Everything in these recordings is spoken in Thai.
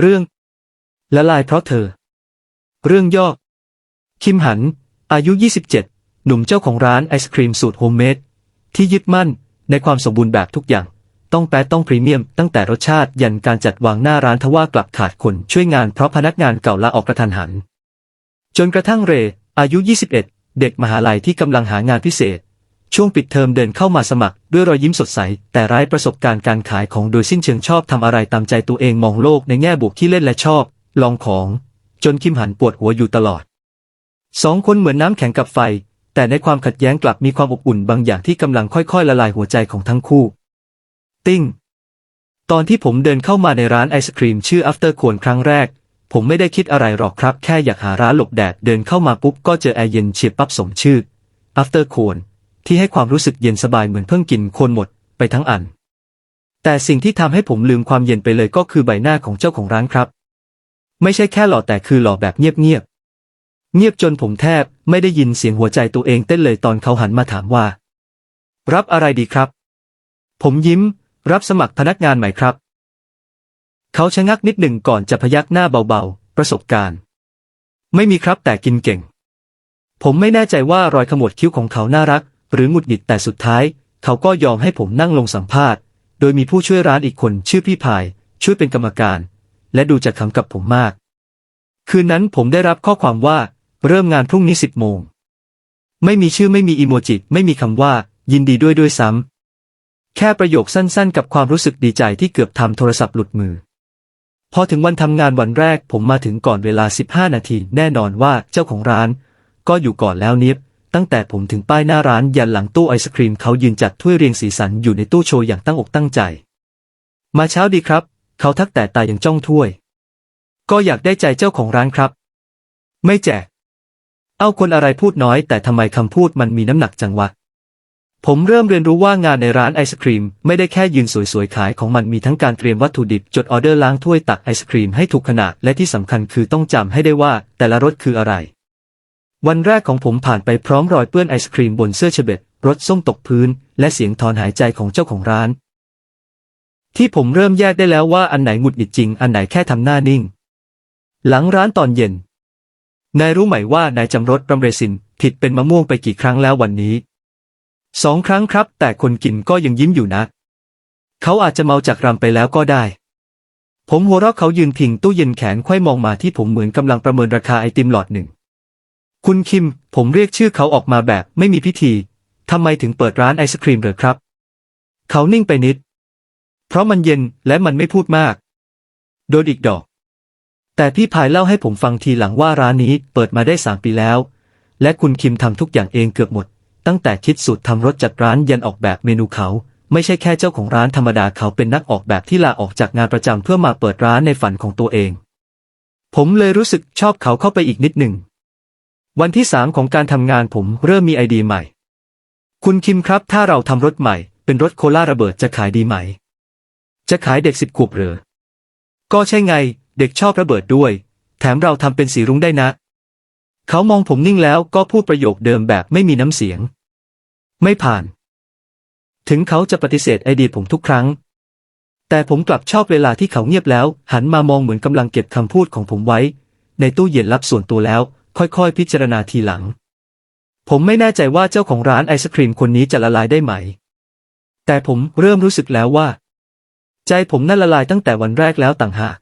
เรื่อง ละลายเพราะเธอ เรื่องย่อ คิมหัน อายุ 27 หนุ่มเจ้าของร้านไอศครีมสูตรโฮมเมดที่ยึดมั่นในความสมบูรณ์แบบทุกอย่าง ต้องแป๊ดต้องพรีเมียม ตั้งแต่รสชาติยันการจัดวางหน้าร้านทว่ากลับขาดคนช่วยงานเพราะพนักงานเก่าลาออกกระทันหัน จนกระทั่งเร อายุ 21 เด็กมหาลัยที่กำลังหางานพิเศษ ช่วงปิดเทอมเดินเข้ามาสมัคร ด้วยรอยยิ้มสดใส แต่ไร้ประสบการณ์การขายของโดยสิ้นเชิงชอบทำอะไรตามใจตัวเองมองโลกในแง่บวกที่เล่นและชอบ ลองของ จนคิมหันปวดหัวอยู่ตลอดสองคนเหมือนน้ำแข็งกับไฟ แต่ในความขัดแย้งกลับมีความอบอุ่นบางอย่างที่กำลังค่อยๆ ละลายหัวใจของทั้งคู่ ติ้ง ตอนที่ผมเดินเข้ามาในร้านไอศครีมชื่อ After ควรครั้งแรก ผมไม่ได้คิดอะไรหรอกครับ แค่อยากหาร้านหลบแดดเดินเข้ามาปุ๊บก็เจอแอร์เย็นเฉียบปั๊บสมชื่อ After ควร ที่ให้ความรู้สึกเย็นสบายเหมือนเพิ่งกินโคนหมดไปทั้งอัน แต่สิ่งที่ทำให้ผมลืมความเย็นไปเลยก็คือใบหน้าของเจ้าของร้านครับ ไม่ใช่แค่หล่อแต่คือหล่อแบบเงียบเงียบๆเงียบจนผมแทบไม่ได้ยินเสียงหัวใจตัวเองเต้นเลยตอนเขาหันมาถามว่า รับอะไรดีครับ ผมยิ้ม รับสมัครพนักงานใหม่ครับ เขาชะงักนิดหนึ่งก่อนจะพยักหน้าเบาๆ ประสบการณ์ ไม่มีครับแต่กินเก่ง ผมไม่แน่ใจว่ารอยขมวดคิ้วของเขาน่ารัก หรือหงุดหงิดแต่สุดท้าย เขาก็ยอมให้ผมนั่งลงสัมภาษณ์ โดยมีผู้ช่วยร้านอีกคนชื่อพี่พาย ช่วยเป็นกรรมการ และดูจะขำกับผมมาก คืนนั้นผมได้รับข้อความว่า เริ่มงานพรุ่งนี้สิบโมง ไม่มีชื่อไม่มีอีโมจิไม่มีคำว่า ยินดีด้วยด้วยซ้ำแค่ประโยคสั้นๆ กับความรู้สึกดีใจที่เกือบทำโทรศัพท์หลุดมือพอถึงวันทำงานวันแรกผมมาถึงก่อนเวลา 15 นาที แน่นอนว่าเจ้าของร้าน ก็อยู่ก่อนแล้วเนียบ ตั้งแต่ผมถึงป้ายหน้าร้านยันหลังตู้ไอศครีมเขายืนจัดถ้วยเรียงสีสันอยู่ในตู้โชว์อย่างตั้งอกตั้งใจ มาเช้าดีครับ เขาทักแต่ตายังจ้องถ้วย ก็อยากได้ใจเจ้าของร้านครับ ไม่แจก เอาคนอะไรพูดน้อย แต่ทำไมคำพูดมันมีน้ำหนักจังวะ ผมเริ่มเรียนรู้ว่างานในร้านไอศครีม ไม่ได้แค่ยืนสวยๆขายของมันมีทั้งการเตรียมวัตถุดิบ จดออเดอร์ล้างถ้วยตักไอศครีมให้ถูกขนาดและที่สำคัญคือต้องจำให้ได้ว่าแต่ละรสคืออะไร วันแรกของผมผ่านไปพร้อมรอยเปื้อนไอศครีมบนเสื้อเชเบตรสส้มตกพื้น และเสียงถอนหายใจของเจ้าของร้าน ที่ผมเริ่มแยกได้แล้วว่าอันไหนหงุดหงิดจริง อันไหนแค่ทำหน้านิ่ง หลังร้านตอนเย็น นายรู้ไหมว่านายจำรถรำเรซินผิดเป็นมะม่วงไปกี่ครั้งแล้ววันนี้สองครั้งครับ แต่คนกินก็ยังยิ้มอยู่นะ เขาอาจจะเมาจากรำไปแล้วก็ได้ ผมหัวเราะเขายืนพิงตู้เย็นแขนไขว้มองมาที่ผมเหมือนกำลังประเมินราคาไอติมหลอดหนึ่ง คุณคิม ผมเรียกชื่อเขาออกมาแบบไม่มีพิธี ทำไมถึงเปิดร้านไอศครีมเหรอครับ เขานิ่งไปนิด เพราะมันเย็นและมันไม่พูดมาก โดนอีกดอก แต่พี่พายเล่าให้ผมฟังทีหลังว่าร้านนี้เปิดมาได้สามปีแล้ว และคุณคิมทำทุกอย่างเองเกือบหมด ตั้งแต่คิดสูตรทำรสจัดร้านยันออกแบบเมนูเขา ไม่ใช่แค่เจ้าของร้านธรรมดาเขาเป็นนักออกแบบที่ลาออกจากงานประจำเพื่อมาเปิดร้านในฝันของตัวเอง ผมเลยรู้สึกชอบเขาเข้าไปอีกนิดหนึ่ง วันที่สามของการทำงานผมเริ่มมีไอเดียใหม่ คุณคิมครับ ถ้าเราทำรถใหม่ เป็นรถโคลาระเบิดจะขายดีไหม จะขายเด็กสิบขวบเหรอ ก็ใช่ไง เด็กชอบระเบิดด้วย แถมเราทำเป็นสีรุ้งได้นะ เขามองผมนิ่งแล้วก็พูดประโยคเดิมแบบไม่มีน้ำเสียง ไม่ผ่าน ถึงเขาจะปฏิเสธไอเดียผมทุกครั้ง แต่ผมกลับชอบเวลาที่เขาเงียบแล้ว หันมามองเหมือนกำลังเก็บคำพูดของผมไว้ ในตู้เย็นลับส่วนตัวแล้ว ค่อยๆ พิจารณาทีหลัง ผมไม่แน่ใจว่าเจ้าของร้านไอศครีมคนนี้จะละลายได้ไหม แต่ผมเริ่มรู้สึกแล้วว่า ใจผมนั่นละลายตั้งแต่วันแรกแล้วต่างหาก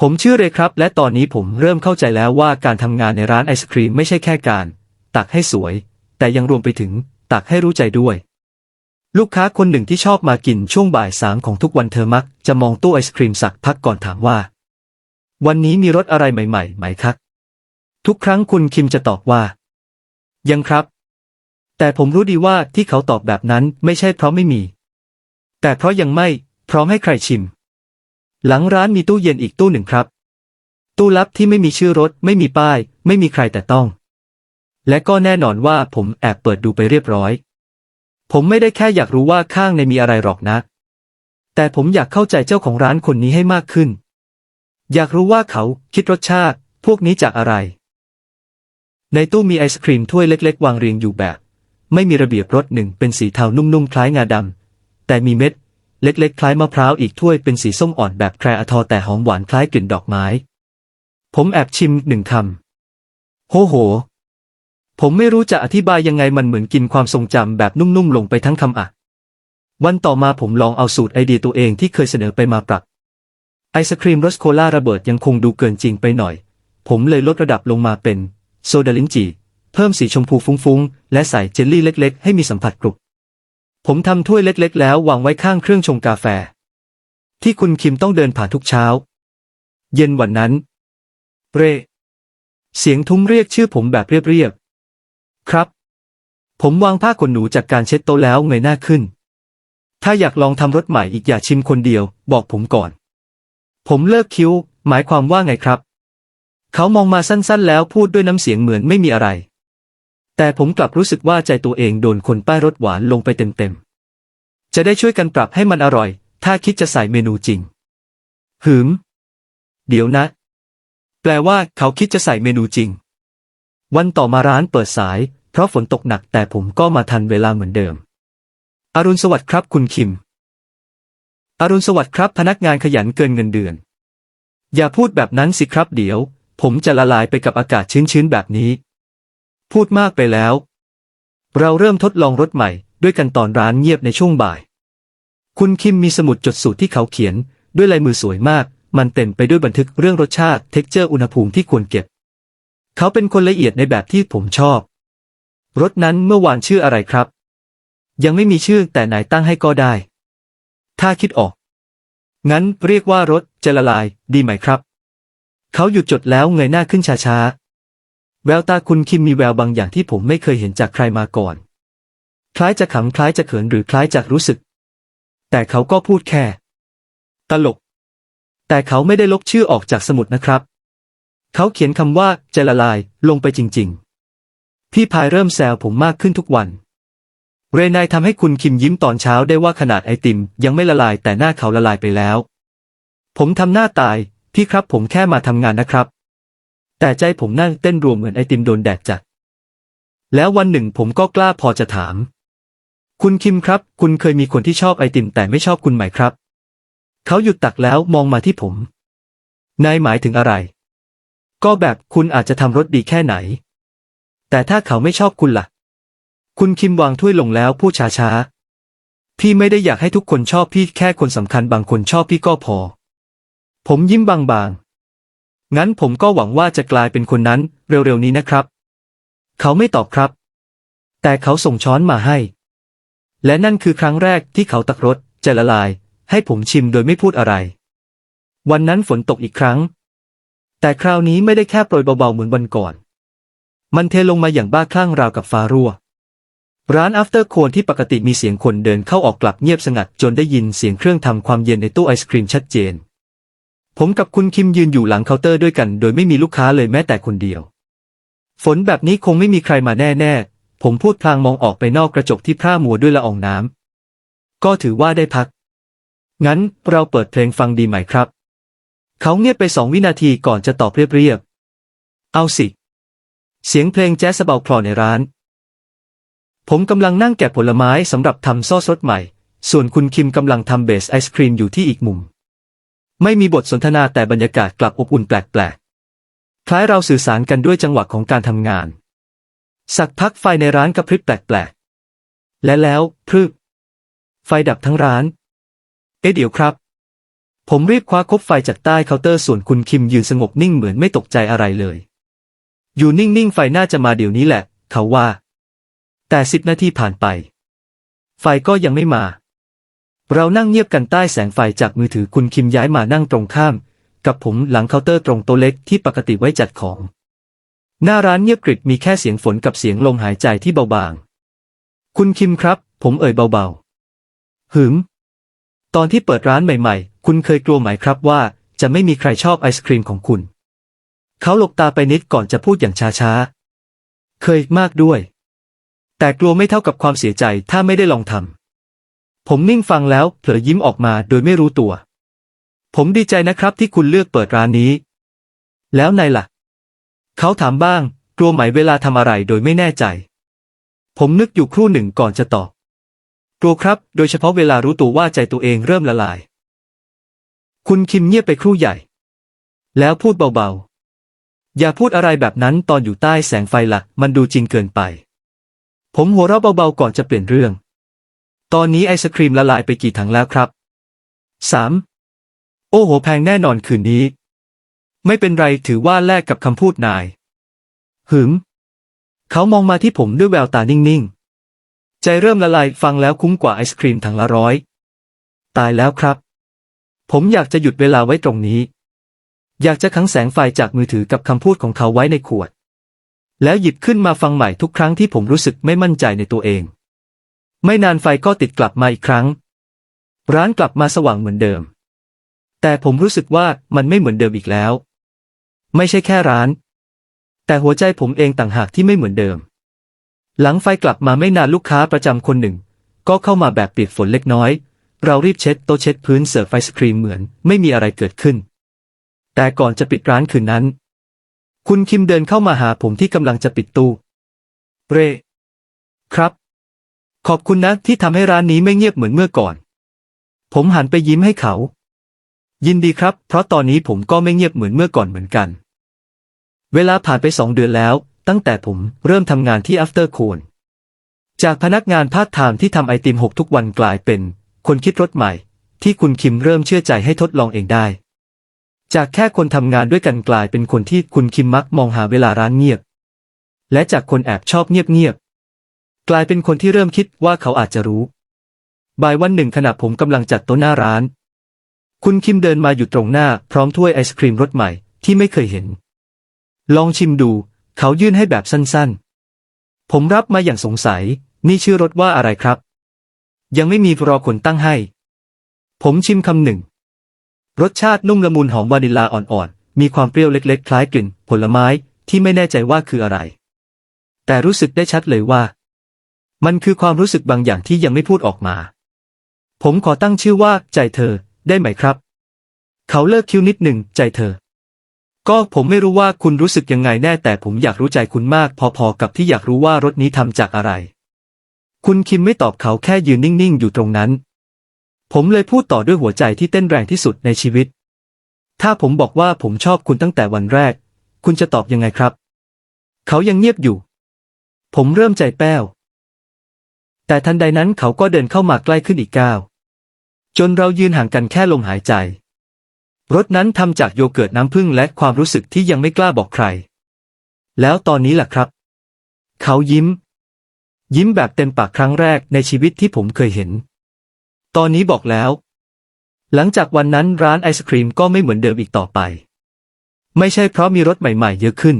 ผมเชื่อเลยครับ และตอนนี้ผมเริ่มเข้าใจแล้วว่าการทำงานในร้านไอศครีมไม่ใช่แค่การ ตักให้สวย แต่ยังรวมไปถึง ตักให้รู้ใจด้วย ลูกค้าคนหนึ่งที่ชอบมากินช่วงบ่ายสามของทุกวันเธอมัก จะมองตู้ไอศครีมสักพักก่อนถามว่า วันนี้มีรสอะไรใหม่ๆไหมครับ ทุกครั้งคุณคิมจะตอบว่า ยังครับ แต่ผมรู้ดีว่าที่เขาตอบแบบนั้นไม่ใช่เพราะไม่มี แต่เพราะยังไม่ พร้อมให้ใครชิม หลังร้านมีตู้เย็นอีกตู้หนึ่งครับ ตู้ลับที่ไม่มีชื่อรถ ไม่มีป้าย ไม่มีใครแต่ต้อง และก็แน่นอนว่าผมแอบเปิดดูไปเรียบร้อย ผมไม่ได้แค่อยากรู้ว่าข้างในมีอะไรหรอกนะ แต่ผมอยากเข้าใจเจ้าของร้านคนนี้ให้มากขึ้น อยากรู้ว่าเขาคิดรสชาติ พวกนี้จากอะไร ในตู้มีไอศครีมถ้วยเล็ก ๆ วางเรียงอยู่แบบ ไม่มีระเบียบรสหนึ่งเป็นสีเทานุ่มๆ คล้ายงาดำแต่มีเม็ด เล็ก ๆ คล้ายมะพร้าวอีกถ้วยเป็นสีส้มอ่อนแบบแครอทอแต่หอมหวานคล้ายกลิ่นดอกไม้ ผมแอบชิมหนึ่งคำโหโห ผมไม่รู้จะอธิบายยังไงมันเหมือนกินความทรงจำแบบนุ่มๆ ลงไปทั้งคำอะ วันต่อมาผมลองเอาสูตรไอเดียตัวเองที่เคยเสนอไปมาปรับไอศครีมรสโคลาระเบิดยังคงดูเกินจริงไปหน่อย ผมเลยลดระดับลงมาเป็น โซดาลิ้นจี่ เพิ่มสีชมพูฟุ้งๆ และใส่เจลลี่เล็กๆ ให้มีสัมผัสกรุบ ผมทำถ้วยเล็กๆ แล้ววางไว้ข้างเครื่องชงกาแฟ ที่คุณคิมต้องเดินผ่านทุกเช้า เย็นวันนั้น เร เสียงทุ้มเรียกชื่อผมแบบเรียบๆ ครับ ผมวางผ้าขนหนูจากการเช็ดโต๊ะแล้วเงยหน้าขึ้น ถ้าอยากลองทำรสใหม่อีกอย่าชิมคนเดียว บอกผมก่อน ผมเลิกคิ้ว หมายความว่าไงครับ เขามองมาสั้นๆ แล้วพูดด้วยน้ำเสียงเหมือนไม่มีอะไร แต่ผมกลับรู้สึกว่าใจตัวเองโดนคนป้ายรสหวานลงไปเต็มๆ จะได้ช่วยกันปรับให้มันอร่อย ถ้าคิดจะใส่เมนูจริง หืม เดี๋ยวนะ แปลว่าเขาคิดจะใส่เมนูจริง วันต่อมาร้านเปิดสาย เพราะฝนตกหนักแต่ผมก็มาทันเวลาเหมือนเดิม อรุณสวัสดิ์ครับคุณคิม อรุณสวัสดิ์ครับพนักงานขยันเกินเงินเดือน อย่าพูดแบบนั้นสิครับเดี๋ยว ผมจะละลายไปกับอากาศชื้นๆแบบนี้ พูดมากไปแล้ว เราเริ่มทดลองรถใหม่ ด้วยกันตอนร้านเงียบในช่วงบ่าย คุณคิมมีสมุดจดสูตรที่เขาเขียน ด้วยลายมือสวยมาก มันเต็มไปด้วยบันทึกเรื่องรสชาติเท็กเจอร์อุณหภูมิที่ควรเก็บ เขาเป็นคนละเอียดในแบบที่ผมชอบ รถนั้นเมื่อวานชื่ออะไรครับ ยังไม่มีชื่อแต่นายตั้งให้ก็ได้ ถ้าคิดออก งั้นเรียกว่ารถจะละลาย ดีไหมครับ เขาหยุดจดแล้วเงยหน้าขึ้นช้าๆ แววตาคุณคิมมีแววบางอย่างที่ผมไม่เคยเห็นจากใครมาก่อน คล้ายจะขำคล้ายจะเขินหรือคล้ายจะรู้สึก แต่เขาก็พูดแค่ ตลก แต่เขาไม่ได้ลบชื่อออกจากสมุดนะครับ เขาเขียนคำว่าจะละลายลงไปจริง ๆ พี่พายเริ่มแซวผมมากขึ้นทุกวัน เรนายทำให้คุณคิมยิ้มตอนเช้าได้ว่าขนาดไอติมยังไม่ละลายแต่หน้าเขาละลายไปแล้วผมทำหน้าตาย พี่ครับผมแค่มาทำงานนะครับ แต่ใจผมนั่งเต้นรวมเหมือนไอติมโดนแดดจัด แล้ววันหนึ่งผมก็กล้าพอจะถาม คุณคิมครับ คุณเคยมีคนที่ชอบไอติมแต่ไม่ชอบคุณไหมครับ เขาหยุดตักแล้วมองมาที่ผม นายหมายถึงอะไร ก็แบบคุณอาจจะทำรสดีแค่ไหน แต่ถ้าเขาไม่ชอบคุณล่ะ คุณคิมวางถ้วยลงแล้วพูดช้าๆพี่ไม่ได้อยากให้ทุกคนชอบพี่แค่คนสำคัญบางคนชอบพี่ก็พอ ผมยิ้มบางๆ งั้นผมก็หวังว่าจะกลายเป็นคนนั้นเร็วๆนี้นะครับ เขาไม่ตอบครับ แต่เขาส่งช้อนมาให้ และนั่นคือครั้งแรกที่เขาตักรสจะละลาย ให้ผมชิมโดยไม่พูดอะไร วันนั้นฝนตกอีกครั้ง แต่คราวนี้ไม่ได้แค่โปรยเบาๆเหมือนวันก่อน มันเทลงมาอย่างบ้าคลั่งราวกับฟ้ารั่วร้าน After c o n ที่ปกติมีเสียงคนเดินเข้าออกกลับเงียบสงัดจนได้ยินเสียงเครื่องทำความเย็นในตู้ไอศครีมชัดเจน ผมกับคุณคิมยืนอยู่หลังเคาน์เตอร์ด้วยกัน โดยไม่มีลูกค้าเลยแม้แต่คนเดียว ฝนแบบนี้คงไม่มีใครมาแน่ๆ ผมพูดพลางมองออกไปนอกกระจกที่พร่ามัวด้วยละอองน้ำ ก็ถือว่าได้พัก งั้นเราเปิดเพลงฟังดีไหมครับ เขาเงียบไปสองวินาทีก่อนจะตอบเรียบๆ เอาสิ เสียงเพลงแจ๊สเบาคลอในร้าน ผมกำลังนั่งแกะผลไม้สำหรับทำซอสรสใหม่ ส่วนคุณคิมกำลังทำเบสไอศครีมอยู่ที่อีกมุม ไม่มีบทสนทนาแต่บรรยากาศกลับอบอุ่นแปลกๆ คล้ายเราสื่อสารกันด้วยจังหวะของการทำงาน สักพักไฟในร้านกระพริบแปลกๆ และแล้วพรึบไฟดับทั้งร้าน เอ๊ะเดี๋ยวครับ ผมรีบคว้าคบไฟจากใต้เคาน์เตอร์ส่วนคุณคิมยืนสงบนิ่งเหมือนไม่ตกใจอะไรเลย อยู่นิ่งๆ ไฟน่าจะมาเดี๋ยวนี้แหละ เขาว่า แต่สิบนาทีผ่านไป ไฟก็ยังไม่มา เรานั่งเงียบกันใต้แสงไฟจากมือถือคุณคิมย้ายมานั่งตรงข้าม กับผมหลังเคาน์เตอร์ตรงโต๊ะเล็กที่ปกติไว้จัดของ หน้าร้านเงียบกริบมีแค่เสียงฝนกับเสียงลมหายใจที่เบาบาง คุณคิมครับ ผมเอ่ยเบาๆ หืม ตอนที่เปิดร้านใหม่ๆ คุณเคยกลัวไหมครับว่าจะไม่มีใครชอบไอศครีมของคุณ เขาหลบตาไปนิดก่อนจะพูดอย่างช้าๆ เคยมากด้วย แต่กลัวไม่เท่ากับความเสียใจถ้าไม่ได้ลองทำ ผมนิ่งฟังแล้วเผลอยิ้มออกมาโดยไม่รู้ตัว ผมดีใจนะครับที่คุณเลือกเปิดร้านนี้ แล้วนายล่ะ เขาถามบ้าง กลัวไหมเวลาทำอะไรโดยไม่แน่ใจ ผมนึกอยู่ครู่หนึ่งก่อนจะตอบ กลัวครับ โดยเฉพาะเวลารู้ตัวว่าใจตัวเองเริ่มละลาย คุณคิมเงียบไปครู่ใหญ่ แล้วพูดเบาๆ อย่าพูดอะไรแบบนั้นตอนอยู่ใต้แสงไฟละ่ะ มันดูจริงเกินไป ผมหัวเราะเบาๆก่อนจะเปลี่ยนเรื่อง ตอนนี้ไอศครีมละลายไปกี่ถังแล้วครับสามโอ้โหแพงแน่นอนคืนนี้ ไม่เป็นไรถือว่าแลกกับคำพูดนายหืมเขามองมาที่ผมด้วยแววตานิ่งๆ ใจเริ่มละลายฟังแล้วคุ้มกว่าไอศครีมถังละร้อย ตายแล้วครับ ผมอยากจะหยุดเวลาไว้ตรงนี้ อยากจะขังแสงไฟจากมือถือกับคำพูดของเขาไว้ในขวด แล้วหยิบขึ้นมาฟังใหม่ทุกครั้งที่ผมรู้สึกไม่มั่นใจในตัวเอง ไม่นานไฟก็ติดกลับมาอีกครั้ง ร้านกลับมาสว่างเหมือนเดิม แต่ผมรู้สึกว่ามันไม่เหมือนเดิมอีกแล้ว ไม่ใช่แค่ร้าน แต่หัวใจผมเองต่างหากที่ไม่เหมือนเดิม หลังไฟกลับมาไม่นานลูกค้าประจำคนหนึ่ง ก็เข้ามาแบบปียกฝนเล็กน้อย เรารีบเช็ดโต๊ะเช็ดพื้นเสิร์ฟไอศครีมเหมือนไม่มีอะไรเกิดขึ้น แต่ก่อนจะปิดร้านคืนนั้น คุณคิมเดินเข้ามาหาผมที่กำลังจะปิดตู้ เรครับ ขอบคุณนะที่ทำให้ร้านนี้ไม่เงียบเหมือนเมื่อก่อน ผมหันไปยิ้มให้เขา ยินดีครับ เพราะตอนนี้ผมก็ไม่เงียบเหมือนเมื่อก่อนเหมือนกัน เวลาผ่านไปสองเดือนแล้ว ตั้งแต่ผมเริ่มทำงานที่ After c o n จากพนักงานพาร์ทไทม์ที่ทำไอติมหกทุกวันกลายเป็น คนคิดรถใหม่ ที่คุณคิมเริ่มเชื่อใจให้ทดลองเองได้ จากแค่คนทำงานด้วยกันกลายเป็นคนที่คุณคิมมักมองหาเวลาร้านเงียบ และจากคนแอบชอบเงียบ กลายเป็นคนที่เริ่มคิดว่าเขาอาจจะรู้ บ่ายวันหนึ่งขณะผมกำลังจัดโต๊ะหน้าร้าน คุณคิมเดินมาอยู่ตรงหน้าพร้อมถ้วยไอศครีมรสใหม่ที่ไม่เคยเห็น ลองชิมดู เขายื่นให้แบบสั้นๆ ผมรับมาอย่างสงสัย นี่ชื่อรสว่าอะไรครับ ยังไม่มีรอคนตั้งให้ ผมชิมคำหนึ่ง รสชาตินุ่มละมุนหอมวานิลลาอ่อนๆ มีความเปรี้ยวเล็กๆ คล้ายกลิ่น ผลไม้ที่ไม่แน่ใจว่าคืออะไร แต่รู้สึกได้ชัดเลยว่า มันคือความรู้สึกบางอย่างที่ยังไม่พูดออกมา ผมขอตั้งชื่อว่า ใจเธอ ได้ไหมครับ เขาเลิกคิ้วนิดหนึ่งใจเธอ ก็ผมไม่รู้ว่าคุณรู้สึกยังไงแน่แต่ผมอยากรู้ใจคุณมาก พอๆกับที่อยากรู้ว่ารถนี้ทำจากอะไร คุณคิมไม่ตอบเขาแค่ยืนนิ่งๆอยู่ตรงนั้น ผมเลยพูดต่อด้วยหัวใจที่เต้นแรงที่สุดในชีวิต ถ้าผมบอกว่าผมชอบคุณตั้งแต่วันแรก คุณจะตอบยังไงครับ เขายังเงียบอยู่ ผมเริ่มใจแป้ว แต่ทันใดนั้นเขาก็เดินเข้ามาใกล้ขึ้นอีกก้าว จนเรายืนห่างกันแค่ลมหายใจ รถนั้นทำจากโยเกิร์ตน้ำผึ้งและความรู้สึกที่ยังไม่กล้าบอกใคร แล้วตอนนี้ล่ะครับ เขายิ้ม ยิ้มแบบเต็มปากครั้งแรกในชีวิตที่ผมเคยเห็น ตอนนี้บอกแล้ว หลังจากวันนั้นร้านไอศครีมก็ไม่เหมือนเดิมอีกต่อไป ไม่ใช่เพราะมีรถใหม่ ๆ เยอะขึ้น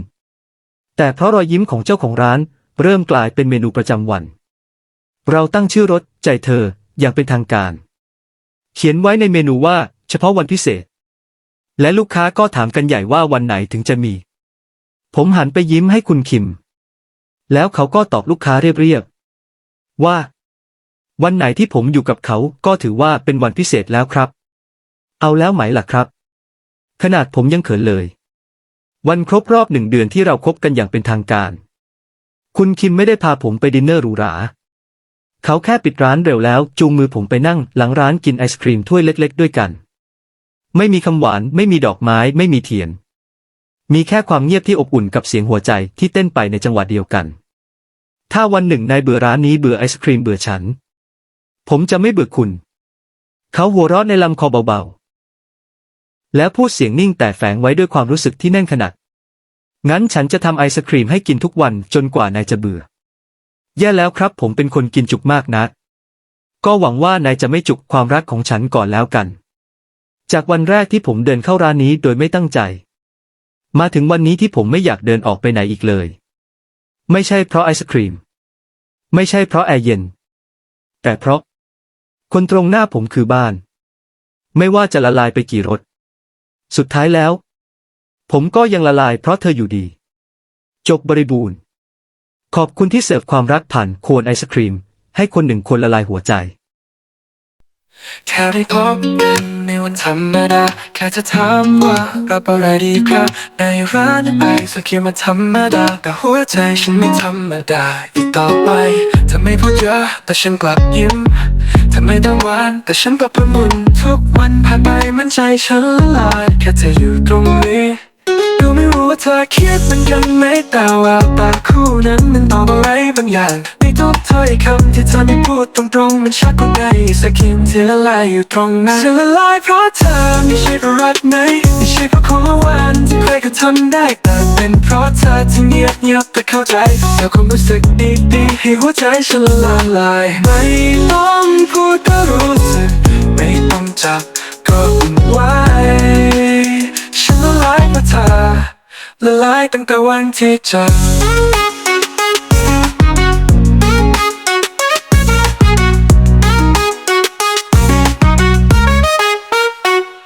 แต่เพราะรอยยิ้มของเจ้าของร้านเริ่มกลายเป็นเมนูประจำวัน เราตั้งชื่อรถใจเธออย่างเป็นทางการ เขียนไว้ในเมนูว่าเฉพาะวันพิเศษ และลูกค้าก็ถามกันใหญ่ว่าวันไหนถึงจะมี ผมหันไปยิ้มให้คุณคิม แล้วเขาก็ตอบลูกค้าเรียบๆว่า วันไหนที่ผมอยู่กับเขาก็ถือว่าเป็นวันพิเศษแล้วครับ เอาแล้วไหมล่ะครับ ขนาดผมยังเขินเลย วันครบรอบหนึ่งเดือนที่เราคบกันอย่างเป็นทางการ คุณคิมไม่ได้พาผมไปดินเนอร์หรูหรา เขาแค่ปิดร้านเร็วแล้วจูงมือผมไปนั่งหลังร้านกินไอศครีมถ้วยเล็ก ๆ ด้วยกัน ไม่มีคำหวานไม่มีดอกไม้ไม่มีเทียน มีแค่ความเงียบที่อบอุ่นกับเสียงหัวใจที่เต้นไปในจังหวะเดียวกัน ถ้าวันหนึ่งนายเบื่อร้านนี้เบื่อไอศครีมเบื่อฉัน ผมจะไม่เบื่อคุณ เขาหัวเราะในลำคอเบาๆ แล้วพูดเสียงนิ่งแต่แฝงไว้ด้วยความรู้สึกที่แน่นขนาดงั้นฉันจะทำไอศครีมให้กินทุกวันจนกว่านายจะเบื่อ แย่แล้วครับผมเป็นคนกินจุกมากนะ ก็หวังว่านายจะไม่จุกความรักของฉันก่อนแล้วกัน จากวันแรกที่ผมเดินเข้าร้านนี้โดยไม่ตั้งใจ มาถึงวันนี้ที่ผมไม่อยากเดินออกไปไหนอีกเลย ไม่ใช่เพราะไอศครีม ไม่ใช่เพราะแอร์เย็น แต่เพราะ คนตรงหน้าผมคือบ้าน ไม่ว่าจะละลายไปกี่รสสุดท้ายแล้ว ผมก็ยังละลายเพราะเธออยู่ดี จบบริบูรณ์ ขอบคุณที่เสิร์ฟความรักผ่านโคนไอศครีม ให้คนหนึ่งคนละลายหัวใจ แค่ได้พบกันในวันธรรมดาแค่จะถามว่ารับอะไรดีครับในร้านไอศครีมมันธรรมดา แต่หัวใจฉันไม่ธรรมดาอีกต่อไปเธอไม่พูดเยอะแต่ฉันกลับยิ้มเธอไม่ต้องหวานแต่ฉันปรับประมุนทุกวันผ่านไปมันใจฉันละลายแค่เธออยู่ตรงนี้ ว่าเธอคิดเหมันกันไหมแต่ว่าปากคู่นั้นมันตอบอะไรบางอย่างในทุกถ้อยคำที่เธอไม่พูดตรงๆมันชัดกว่าในสกินที่ละลายอยู่ตรงนั้นฉันละลายเพราะเธอไม่ใช่เพราะรักไหมไม่ใช่เพราะของรางวัลที่ใครก็ทำได้แต่เป็นเพราะเธอที่เงียบเงียบแต่เข้าใจแล้วความรู้สึกดีๆให้หัวใจฉันละลายไม่ต้องพูดก็รู้สึกไม่ต้องจับก็อุ่นไหวฉันละลายเพราะเธอ ละลายตั้งแต่วันที่เจอ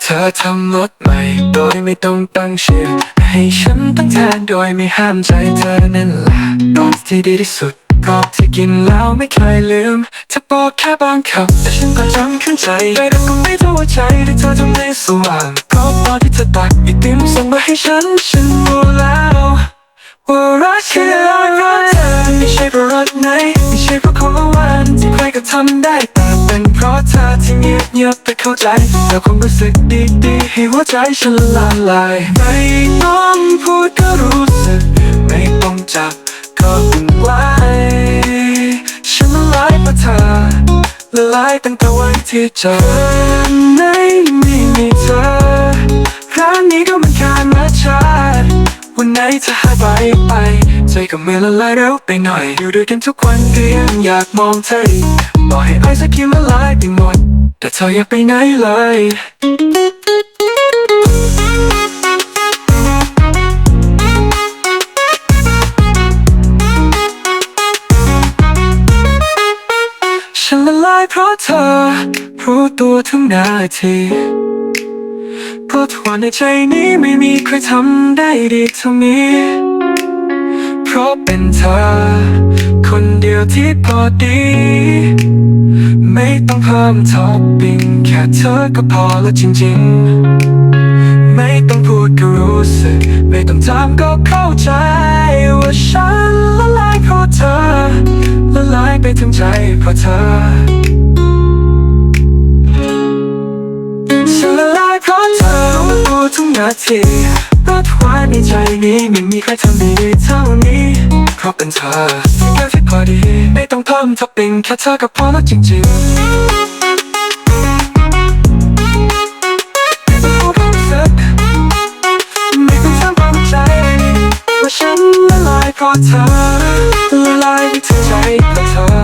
เธอทำรถใหม่โดยไม่ต้องตั้งชื่อให้ฉันตั้งแทนโดยไม่ห้ามใจเธอนั่นแหละรถที่ดีที่สุด ก็ที่กินแล้วไม่เคยลืมเธอบอกแค่บางคำแต่ฉันก็จำขึ้นใจได้แต่ก็ไม่ทั่วใจที่เธอทำให้สว่างก็ตอนที่เธอตักไอติมส่งมาให้ฉันฉันรู้แล้วว่ารักแค่รักรักเธอไม่ใช่เพราะรักไหนไม่ใช่เพราะของวัลที่ใครก็ทำได้แต่เป็นเพราะเธอที่เงียบเงียบๆแต่เข้าใจแล้วความรู้สึกดีๆให้หัวใจฉันละลายไม่ต้องพูดก็รู้สึกไม่ต้องจับ ก็อุ่นไหวฉันละลายเพราะเธอละลายตั้งแต่วันที่เจอในไม่มีเธอร้านนี้ก็มันแค่มาชาติวันไหนเธอหายไปไป ใจก็เหมือนละลายเร็วไปหน่อย อยู่ด้วยกันทุกวันก็ยังอยากมองเธออีกบอกให้ไอสักคิวละลายไปหมด แต่เธออยากไปไหนเลย เพราะเธอ รู้ตัวทุกนาทีเพราะทุกวันในใจนี้ไม่มีใครทำได้ดีเท่านี้ เพราะเป็นเธอ คนเดียวที่พอดี ไม่ต้องเพิ่มท็อปปิ้งแค่เธอก็พอแล้วจริงๆ ไม่ต้องพูดก็รู้สึก ไม่ต้องถามก็เข้าใจ ว่าฉันละลายเพราะเธอ ละลายไปทั้งใจเพราะเธอ ฉันละลายเพราะเธอรู้ทุกนาทีราะทุกวันในใจนี้ไม่มีใครทำได้ดีเท่านี้ เพราะเป็นเธอแค่ที่พอดี ไม่ต้องเพิ่มท็อปปิ้งแค่เธอก็พอแล้วจริงๆ เพเธอไะลายไปถึงใจของเธอ